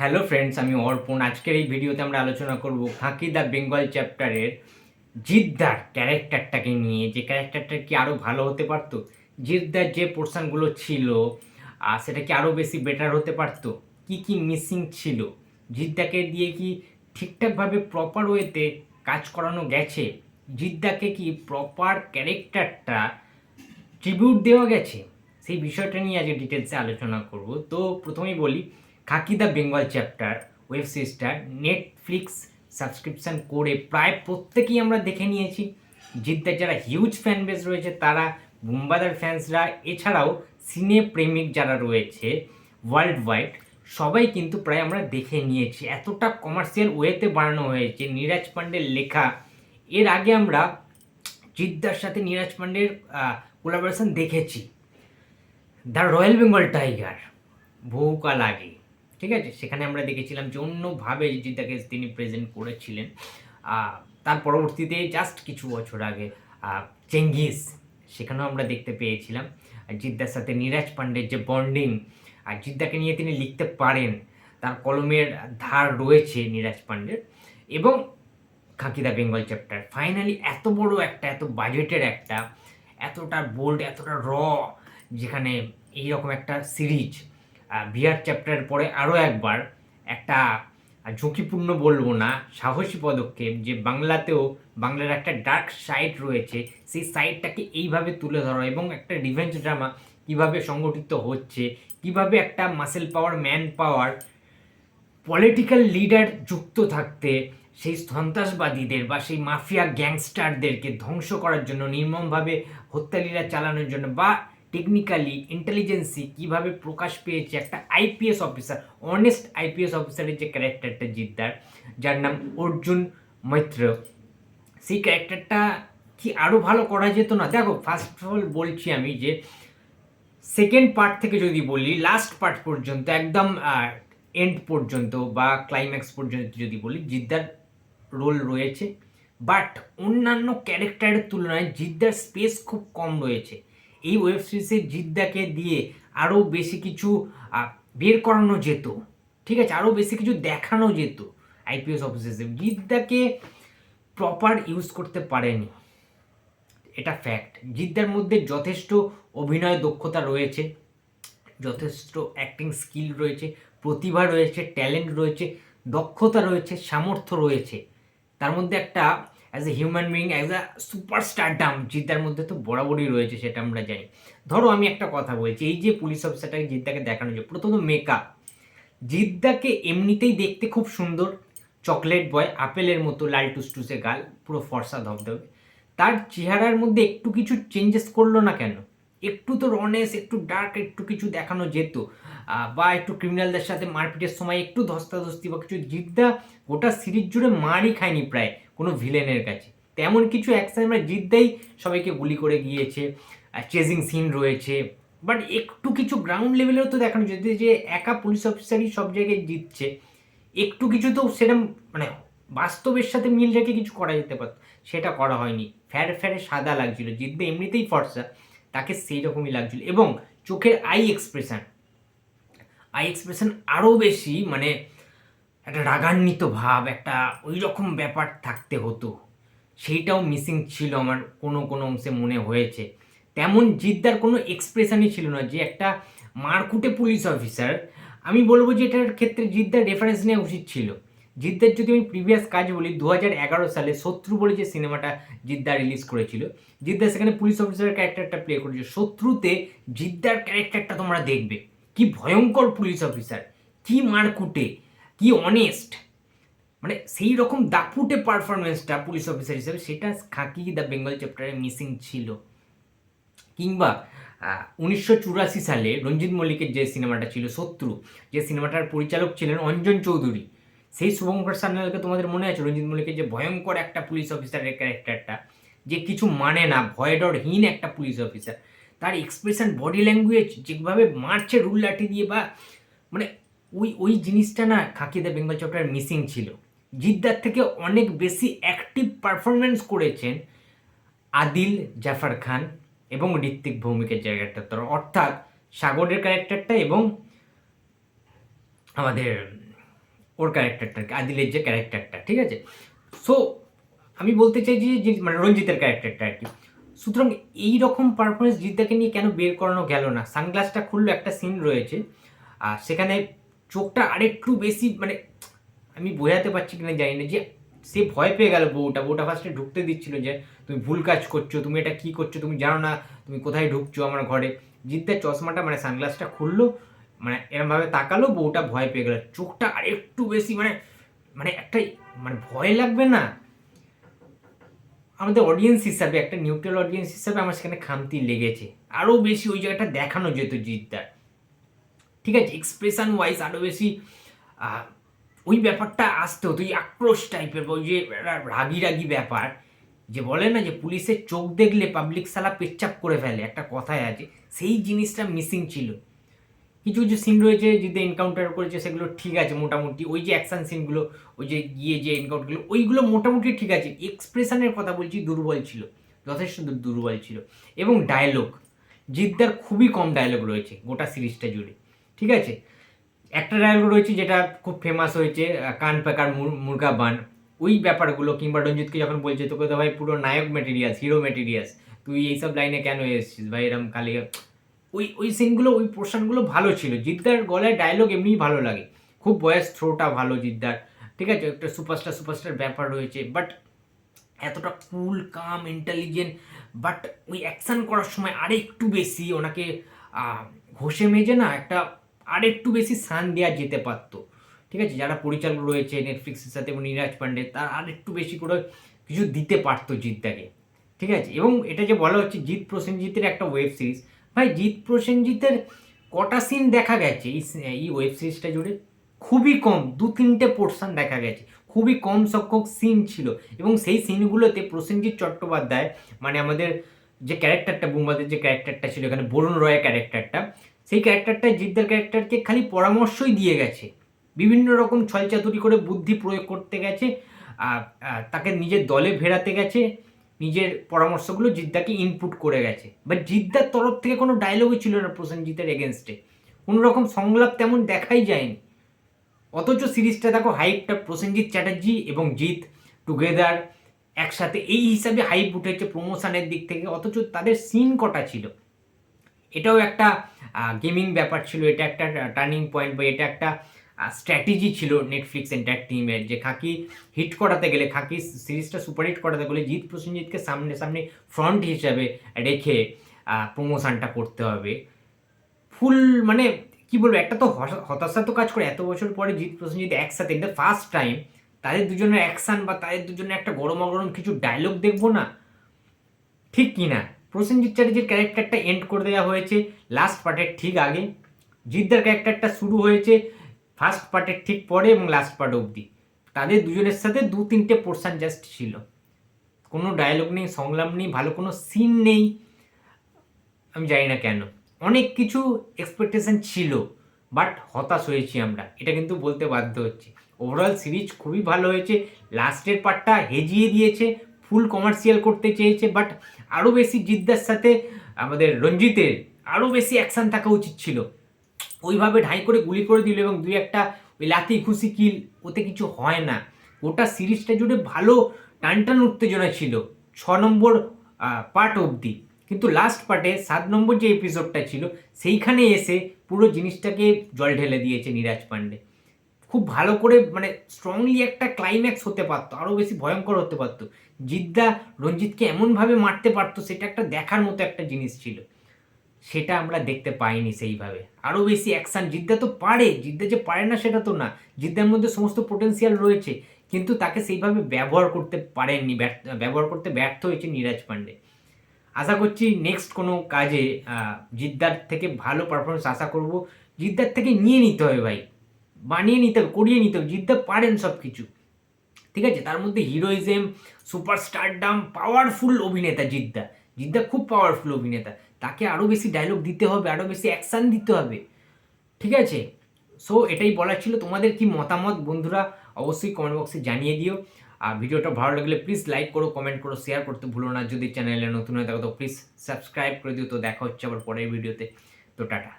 Hello friends আমি অর্পণ। আজকের এই ভিডিওতে আমরা আলোচনা করব খাঁকি দ্য বেঙ্গল চ্যাপ্টারের জিদ্দার ক্যারেক্টারটাকে নিয়ে। যে ক্যারেক্টারটা কি আরও ভালো হতে পারতো? জিদ্দার যে পোর্শনগুলো ছিল সেটা কি আরও বেশি বেটার হতে পারতো? কি কি মিসিং ছিল? জিদ্দাকে দিয়ে কি ঠিকঠাকভাবে প্রপার ওয়েতে কাজ করানো গেছে? জিদ্দাকে কি প্রপার ক্যারেক্টারটা ট্রিবিউট দেওয়া গেছে? সেই বিষয়টা নিয়ে আজকে ডিটেলসে আলোচনা করব। তো প্রথমেই বলি Khakee the Bengal chapter, web সিরিজটা নেটফ্লিক্স সাবস্ক্রিপশন করে প্রায় প্রত্যেকেই আমরা দেখে নিয়েছি। জিদ্দার যারা হিউজ ফ্যান বেস রয়েছে, তারা বুম্বাদার ফ্যান্সরা এছাড়াও সিনে প্রেমিক যারা রয়েছে ওয়ার্ল্ড ওয়াইড সবাই কিন্তু প্রায় আমরা দেখে নিয়েছি। এতটা কমার্শিয়াল ওয়েতে বানানো হয়েছে, নীরাজ পান্ডের লেখা। এর আগে আমরা জিদ্দার সাথে নীরাজ পান্ডের কোলাবোরেশন দেখেছি। দ্য রয়্যাল বেঙ্গল টাইগার, বহুকাল আগে। ঠিক আছে? সেখানে আমরা দেখেছিলাম যে অন্যভাবে জিদ্দাকে তিনি প্রেজেন্ট করেছিলেন। তার পরবর্তীতে জাস্ট কিছু বছর আগে চেঙ্গিস, সেখানেও আমরা দেখতে পেয়েছিলাম। জিদ্দার সাথে নীরাজ পান্ডের যে বন্ডিং আর জিদ্দাকে নিয়ে তিনি লিখতে পারেন। তার কলমের ধার রয়েছে নীরাজ পান্ডের। এবং খাকিদা বেঙ্গল চ্যাপ্টার ফাইনালি এত বড় একটা, এত বাজেটের একটা, এতটা বোল্ড এতটা র যেখানে এইরকম একটা সিরিজ বিয়ার চ্যাপ্টারের পরে আরও একবার একটা ঝুঁকিপূর্ণ বলব না, সাহসী পদক্ষেপ যে বাংলাতেও বাংলার একটা ডার্ক সাইড রয়েছে, সেই সাইডটাকে এইভাবে তুলে ধরা এবং একটা রিভেঞ্জ ড্রামা কীভাবে সংগঠিত হচ্ছে, কীভাবে একটা muscle power man power political leader যুক্ত থাকতে, সেই সন্ত্রাসবাদীদের বা সেই মাফিয়া গ্যাংস্টারদেরকে ধ্বংস করার জন্য, নির্মমভাবে হত্যালীলা চালানোর জন্য বা টেকনিক্যালি ইন্টেলিজেন্সি কীভাবে প্রকাশ পেয়েছে একটা আইপিএস অফিসার অনেস্ট আইপিএস অফিসারের যে ক্যারেক্টারটা জিদ্দার, যার নাম অর্জুন মৈত্র। সেই ক্যারেক্টারটা কি আরও ভালো করা যেত না? দেখো ফার্স্ট অফ অল বলছি আমি যে সেকেন্ড পার্ট থেকে যদি বলি লাস্ট পার্ট পর্যন্ত, একদম এন্ড পর্যন্ত বা ক্লাইম্যাক্স পর্যন্ত যদি বলি, জিদ্দার রোল রয়েছে। বাট অন্যান্য ক্যারেক্টারের তুলনায় জিদ্দার স্পেস খুব কম রয়েছে। এই ওয়েব সিরিজে জিদ্দাকে দিয়ে আরও বেশি কিছু বের করানো যেত। ঠিক আছে? আরও বেশি কিছু দেখানো যেত আইপিএস অফিসার্সে জিদ্দাকে প্রপার ইউজ করতে পারেনি। এটা ফ্যাক্ট জিদ্দার মধ্যে যথেষ্ট অভিনয় দক্ষতা রয়েছে, যথেষ্ট অ্যাক্টিং স্কিল রয়েছে, প্রতিভা রয়েছে ট্যালেন্ট রয়েছে, দক্ষতা রয়েছে, সামর্থ্য রয়েছে। তার মধ্যে একটা as a human being as a superstardom জিদ্দার মধ্যে তো বরাবরই রয়েছে সেটা আমরা জানি। ধরো আমি একটা কথা বলছি, এই যে পুলিশ অফিসারটাকে জিদ্দাকে দেখানো যায় প্রথমত মেকআপ জিদ্দাকে এমনিতেই দেখতে খুব সুন্দর চকলেট বয় আপেলের মতো, লাল টুসটুসে গাল, পুরো ফর্সা ধবধবে। তার চেহারার মধ্যে একটু কিছু চেঞ্জেস করল না কেন? একটু তো রনেস একটু ডার্ক একটু কিছু দেখানো যেত। বা একটু ক্রিমিনালদের সাথে মারপিটের সময় একটু ধস্তাধস্তি বা কিছু। জিদ্দা গোটা সিরিজ জুড়ে মারই খায়নি প্রায়। কোনো ভিলেনের কাছে। তেমন কিছু অ্যাকশন আমরা জিদ্দাই সবাইকে গুলি করে গিয়েছে চেজিং সিন রয়েছে। বাট একটু কিছু গ্রাউন্ড লেভেলেও তো দেখানো যেত যে একা পুলিশ অফিসারই সব জায়গায় জিতছে। একটু কিছু তো সেরকম মানে বাস্তবের সাথে মিল রেখে কিছু করা যেতে পারত। সেটা করা হয়নি। ফ্যারে ফ্যারে সাদা লাগছিল। জিতবে এমনিতেই ফর্সা। তাকে সেই রকমই লাগছিল। এবং চোখের আই এক্সপ্রেশন আই এক্সপ্রেশন আরও বেশি মানে একটা রাগান্বিত ভাব, একটা ওই রকম ব্যাপার থাকতে হতো। সেইটাও মিসিং ছিল আমার, কোনো কোনো অংশে মনে হয়েছে। তেমন জিদ্দার কোনো এক্সপ্রেশনই ছিল না যে একটা মারকুটে পুলিশ অফিসার আমি বলব যে এটার ক্ষেত্রে জিদ্দার রেফারেন্স নেওয়া উচিত ছিল। জিদ্দার যদি আমি প্রিভিয়াস কাজ বলি দু সালে শত্রু বলে যে সিনেমাটা জিদ্দা রিলিজ করেছিল, জিদ্দা সেখানে পুলিশ অফিসারের ক্যারেক্টারটা প্লে করেছে। শত্রুতে জিদ্দার ক্যারেক্টারটা তোমরা দেখবে। কি ভয়ঙ্কর পুলিশ অফিসার কি মারকুটে অনেস্ট মানে সেই রকম দাপুটে পারফরমেন্সটা পুলিশ অফিসার হিসেবে সেটা খাকি দ্য বেঙ্গল চ্যাপ্টারে মিসিং ছিল। কিংবা উনিশশো চুরাশি সালে রঞ্জিত মল্লিকের যে সিনেমাটা ছিল শত্রু, যে সিনেমাটার পরিচালক ছিলেন অঞ্জন চৌধুরী। সেই শুভঙ্কর সান্যালকে তোমাদের মনে আছে? রঞ্জিত মল্লিকের যে ভয়ঙ্কর একটা পুলিশ অফিসারের ক্যারেক্টারটা যে কিছু মানে না ভয়ডরহীন একটা পুলিশ অফিসার তার এক্সপ্রেশন বডি ল্যাঙ্গুয়েজ যেভাবে মারছে রুল লাঠি দিয়ে বা মানে ওই ওই জিনিসটা না Khaki the Bengal chapter missing ছিল। জিদ্দার থেকে অনেক বেশি অ্যাক্টিভ পারফরমেন্স করেছেন আদিল, জাফর খান এবং ঋত্বিক ভৌমিকের জায়গাটা তো। অর্থাৎ সাগরের ক্যারেক্টারটা এবং আমাদের ওর ক্যারেক্টারটা আদিলের যে ক্যারেক্টারটা ঠিক আছে? সো আমি বলতে চাই যে যে মানে রঞ্জিতের ক্যারেক্টারটা আর কি। সুতরাং এই রকম পারফরমেন্স জিদ্দাকে নিয়ে কেন বের করানো গেল না? সানগ্লাসটা খুললো, একটা সিন রয়েছে। আর সেখানে চোখটা আরেকটু বেশি মানে আমি বোঝাতে পারছি কিনা জানি না যে সে ভয় পেয়ে গেল বউটা। বউটা ফার্স্টে ঢুকতে দিচ্ছিল যে, তুমি ভুল কাজ করছ, তুমি এটা কি করছ, তুমি জানো না, তুমি কোথায় ঢুকছো আমার ঘরে? জিদ্দার চশমাটা মানে সানগ্লাসটা খুললো মানে এরমভাবে তাকালো, বউটা ভয় পেয়ে গেল। চোখটা আরেকটু বেশি মানে মানে একটা মানে ভয় লাগবে না? আমাদের অডিয়েন্স হিসাবে, একটা নিউট্রাল অডিয়েন্স হিসাবে আমার সেখানে খামতি লেগেছে। আরও বেশি ওই জায়গাটা দেখানো যেত জিদ্দার ঠিক আছে এক্সপ্রেশন ওয়াইজ আরও বেশি ওই ব্যাপারটা আসতে হতো ওই আক্রোশ টাইপের ওই যে রাগি রাগি ব্যাপার, যে বলে না যে পুলিশের চোখ দেখলে পাবলিক সালা পেচ্চাপ করে ফেলে, একটা কথায় আছে, সেই জিনিসটা মিসিং ছিল। কিছু কিছু সিন রয়েছে যেতে এনকাউন্টার করেছে, সেগুলো ঠিক আছে মোটামুটি, ওই যে অ্যাকশন সিনগুলো ওই যে গিয়ে যে এনকাউন্টারগুলো ওইগুলো মোটামুটি ঠিক আছে এক্সপ্রেশনের কথা বলছি, দুর্বল ছিল, যথেষ্ট দুর্বল ছিল। এবং ডায়লগ জিদ্দার খুবই কম ডায়লগ রয়েছে, গোটা সিরিজটা জুড়ে। ঠিক আছে? একটা ডায়লগ রয়েছে যেটা খুব ফেমাস হয়েছে কান মুর- মুরগা বান। ওই ব্যাপারগুলো, কিংবা রঞ্জিতকে যখন বলছে, তোকে তো ভাই পুরো নায়ক মেটেরিয়ালস হিরো মেটেরিয়ালস তুই এইসব লাইনে কেন এসেছিস ভাই? এরম খালি ওই ওই সিনগুলো ওই পোর্শনগুলো ভালো ছিল। জিদ্দার গলায় ডায়লগ এমনিই ভালো লাগে। খুব বয়স থ্রোটা ভালো জিদ্দার। ঠিক আছে? একটা সুপারস্টার সুপারস্টার ব্যাপার রয়েছে। বাট এতটা কুল কাম ইন্টেলিজেন্ট বাট ওই অ্যাকশন করার সময় আরেকটু বেশি ওনাকে ঘষে মেজে না একটা আরেকটু বেশি সান দেওয়া যেতে পারতো। ঠিক আছে? যারা পরিচালক রয়েছে নেটফ্লিক্সের সাথে এবং নীরাজ পান্ডে, তার আরেকটু বেশি করে কিছু দিতে পারতো জিদ্দাকে ঠিক আছে? এবং এটা যে বলা হচ্ছে জিৎ প্রসেনজিতের একটা ওয়েব সিরিজ ভাই, জিৎ প্রসেনজিতের কটা সিন দেখা গেছে? এই ওয়েব সিরিজটা জুড়ে খুবই কম, দু তিনটে পোর্শন দেখা গেছে। খুবই কম সংখ্যক সিন ছিল। এবং সেই সিনগুলোতে প্রসেনজিৎ চট্টোপাধ্যায় মানে আমাদের যে ক্যারেক্টারটা বুম্বাদের যে ক্যারেক্টারটা ছিল, এখানে বরুণ রয়ের ক্যারেক্টারটা সেই ক্যারেক্টারটা জিদ্দার ক্যারেক্টারকে খালি পরামর্শই দিয়ে গেছে। বিভিন্ন রকম ছলচাতুরি করে বুদ্ধি প্রয়োগ করতে গেছে তাকে নিজের দলে ভেড়াতে গেছে, নিজের পরামর্শগুলো জিদ্দাকে ইনপুট করে গেছে। বাট জিদ্দার তরফ থেকে কোনো ডায়লগই ছিল না প্রসেনজিতের এগেনস্টে কোনো রকম সংলাপ তেমন দেখাই যায়নি। অথচ সিরিজটা দেখো হাইপটা প্রসেনজিৎ চ্যাটার্জি এবং জিৎ টুগেদার একসাথে। এই হিসাবে হাইপ উঠেছে প্রমোশনের দিক থেকে, অথচ তাদের সিন কটা ছিল? এটাও একটা গেমিং ব্যাপার ছিল, এটা একটা টার্নিং পয়েন্ট বা এটা একটা স্ট্র্যাটেজি ছিল নেটফ্লিক্স এন্টার টিমের যে খাকি হিট করাতে গেলে, খাকি সিরিজটা সুপারহিট করাতে গেলে জিৎ প্রসেনজিৎকে সামনে সামনে ফ্রন্ট হিসাবে রেখে প্রমোশনটা করতে হবে। ফুল মানে কি বলব, একটা তো হতাশা তো কাজ করে। এত বছর পরে জিৎ প্রসেনজিৎ একসাথে এটা ফার্স্ট টাইম তাদের দুজনের অ্যাকশন বা তাদের দুজনের একটা গরম গরম কিছু ডায়লগ দেখব না? ঠিক কি না প্রসেনজিৎ চ্যাটার্জির ক্যারেক্টারটা এন্ড করে দেওয়া হয়েছে লাস্ট পার্টের ঠিক আগে। জিদ্দার ক্যারেক্টারটা শুরু হয়েছে ফার্স্ট পার্টের ঠিক পরে এবং লাস্ট পার্ট অবধি। তাদের দুজনের সাথে দু তিনটে পোর্শন জাস্ট ছিল। কোনো ডায়লগ নেই, সংলাপ নেই, ভালো কোনো সিন নেই। আমি জানি না কেন। অনেক কিছু এক্সপেকটেশন ছিল বাট হতাশ হয়েছি আমরা। এটা কিন্তু বলতে বাধ্য হচ্ছে। ওভারঅল সিরিজ খুবই ভালো হয়েছে। লাস্টের পার্টটা হেজিয়ে দিয়েছে। ফুল কমার্শিয়াল করতে চেয়েছে বাট আরও বেশি জিদ্দার সাথে আমাদের রঞ্জিতের আরও বেশি অ্যাকশান থাকা উচিত ছিল। ওইভাবে ঢাই করে গুলি করে দিল এবং দুই একটা ওই লাতি খুশি কিল ওতে কিছু হয় না। গোটা সিরিজটা জুড়ে ভালো টান টান উত্তেজনা ছিল, ছ নম্বর পার্ট অবধি। কিন্তু লাস্ট পার্টে সাত নম্বর যে এপিসোডটা ছিল, সেইখানে এসে পুরো জিনিসটাকে জল ঢেলে দিয়েছে নীরাজ পান্ডে। খুব ভালো করে মানে স্ট্রংলি একটা ক্লাইম্যাক্স হতে পারতো আরও বেশি ভয়ঙ্কর হতে পারতো। জিদ্দা রঞ্জিতকে এমনভাবে মারতে পারতো, সেটা একটা দেখার মতো একটা জিনিস ছিল। সেটা আমরা দেখতে পাইনি সেইভাবে। আরও বেশি অ্যাকশান জিদ্দা তো পারে, জিদ্দা যে পারে না সেটা তো না। জিদ্দার মধ্যে সমস্ত পোটেন্সিয়াল রয়েছে, কিন্তু তাকে সেইভাবে ব্যবহার করতে পারেননি ব্যবহার করতে ব্যর্থ হয়েছে নীরাজ পান্ডে। আশা করছি নেক্সট কোনো কাজে জিদ্দার থেকে ভালো পারফরমেন্স আশা করব। জিদ্দার থেকে নিয়ে নিতে হবে ভাই। বানিয়ে নিতে হবে, করিয়ে নিতে হবে জিদ্দা পারেন সব কিছু ঠিক আছে? তার মধ্যে হিরোইজম, সুপারস্টারডাম পাওয়ারফুল অভিনেতা জিদ্দা। জিদ্দা খুব পাওয়ারফুল অভিনেতা। তাকে আরও বেশি ডায়লগ দিতে হবে আরও বেশি অ্যাকশান দিতে হবে। ঠিক আছে? সো এটাই বলার ছিল। তোমাদের কি মতামত বন্ধুরা? অবশ্যই কমেন্ট বক্সে জানিয়ে দিও। আর ভিডিওটা ভালো লাগলে প্লিজ লাইক করো কমেন্ট করো শেয়ার করতে ভুলো না। যদি চ্যানেলে নতুন হয়ে থাকো, তো প্লিজ সাবস্ক্রাইব করে দিও। তো দেখা হচ্ছে আবার পরের ভিডিওতে তো টাটা।